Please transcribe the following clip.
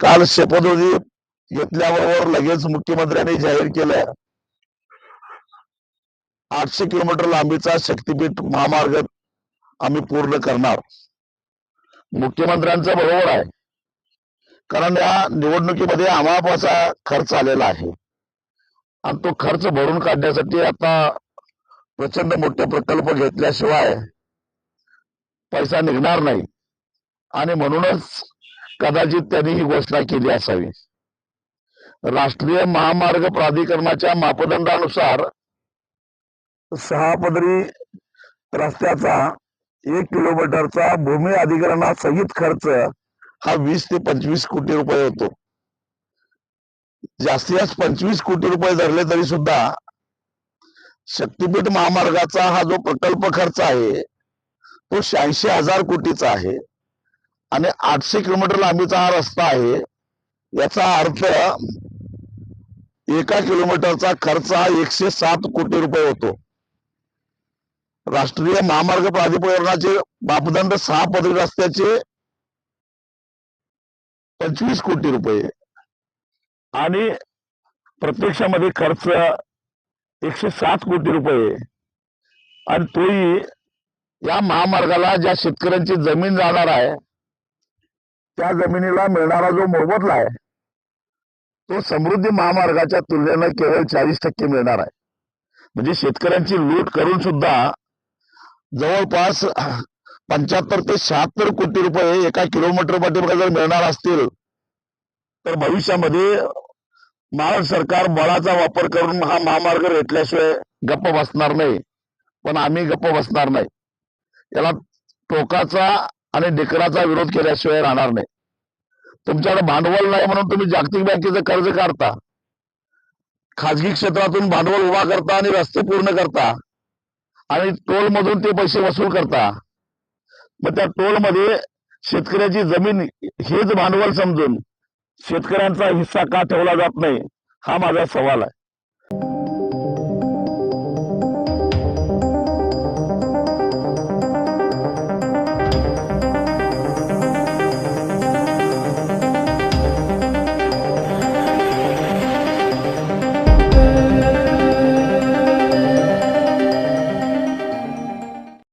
काल शपथविधी घेतल्याबरोबर लगेच मुख्यमंत्र्यांनी जाहीर केलं. आठशे किलोमीटर लांबीचा शक्तीपीठ महामार्ग आम्ही पूर्ण करणार. मुख्यमंत्र्यांचं बरोबर आहे. कारण या निवडणुकीमध्ये अमापाचा खर्च आलेला आहे. आणि तो खर्च भरून काढण्यासाठी आता प्रचंड मोठे प्रकल्प घेतल्याशिवाय पैसा निघणार नाही. आणि म्हणूनच कदाचित त्यांनी ही घोषणा केली असावी. राष्ट्रीय महामार्ग प्राधिकरणाच्या मापदंडानुसार सहा पदरी रस्त्याचा एक किलोमीटरचा भूमी अधिग्रहणासहित खर्च हा वीस ते पंचवीस कोटी रुपये होतो. जास्तीत जास्त पंचवीस कोटी रुपये धरले तरी सुद्धा शक्तीपीठ महामार्गाचा हा जो प्रकल्प खर्च आहे तो शहाऐंशी हजार कोटीचा आहे. आणि आठशे किलोमीटर लांबीचा हा रस्ता आहे. याचा अर्थ एका किलोमीटरचा खर्च हा एकशे सात कोटी रुपये होतो. राष्ट्रीय महामार्ग प्राधिकरणाचे मापदंड सहा पदरी रस्त्याचे पंचवीस कोटी रुपये. आणि प्रत्यक्षामध्ये खर्च एकशे सात कोटी रुपये. आणि तोही या महामार्गाला ज्या शेतकऱ्यांची जमीन जाणार आहे त्या जमिनीला मिळणारा जो मोबदला आहे तो समृद्धी महामार्गाच्या तुलनेनं केवळ चाळीस टक्के मिळणार आहे. म्हणजे शेतकऱ्यांची लूट करून सुद्धा जवळपास पंच्याहत्तर ते शहात्तर कोटी रुपये एका किलोमीटर पाठीमागे जर मिळणार असतील तर भविष्यामध्ये महाराष्ट्र सरकार बळाचा वापर करून हा महामार्ग रेटल्याशिवाय गप्प बसणार नाही. पण आम्ही गप्प बसणार नाही. याला टोकाचा आणि डेकराचा विरोध केल्याशिवाय राहणार नाही. तुमच्याकडे भांडवल नाही म्हणून तुम्ही जागतिक बँकेचं कर्ज काढता. खाजगी क्षेत्रातून भांडवल उभा करता आणि रस्ते पूर्ण करता. आणि टोल मधून ते पैसे वसूल करता. मग त्या टोलमध्ये शेतकऱ्याची जमीन हेच भांडवल समजून शेतकऱ्यांचा हिस्सा का ठेवला जात नाही? हा माझा सवाल आहे.